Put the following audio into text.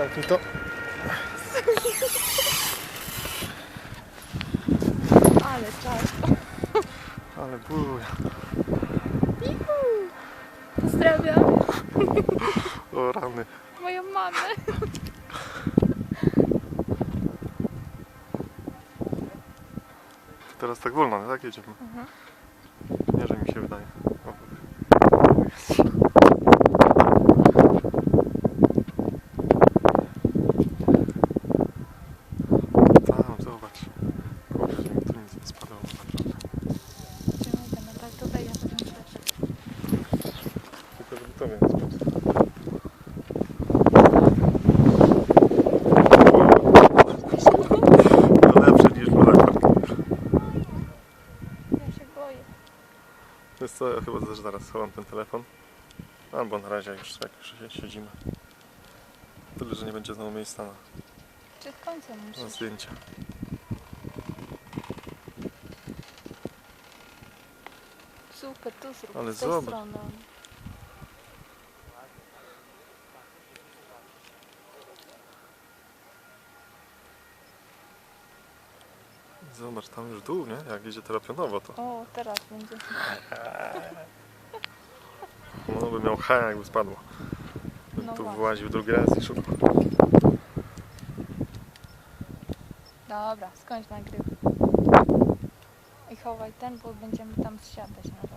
zamknij to. Ale czas. Ale buja. Pozdrawiam O rany. moją mamę. Teraz tak wolno, tak jedziemy. Mhm. Nie, że mi się wydaje. O. Tam, zobacz. Kurczę, mi tu nic nie spadało, naprawdę. Trzymaj ten metal tutaj, ja potem też. Tylko żeby to spadło. To lepsze niż. Ja się boję. Wiesz co, ja chyba też zaraz schowam ten telefon. Albo na razie już jak już siedzimy. Tyle, że nie będzie znowu miejsca na, Przed końcem na musisz. zdjęcia. Super, tu zrób. Ale z tej zobacz. strony. Zobacz, tam już dół, nie? Jak jedzie teraz pionowo, to O, teraz będzie. no by miał H jakby spadło. No tu właśnie. właził drugi raz i szukał. Dobra, skończ nagryw. I chowaj ten, bo będziemy tam zsiadać dole.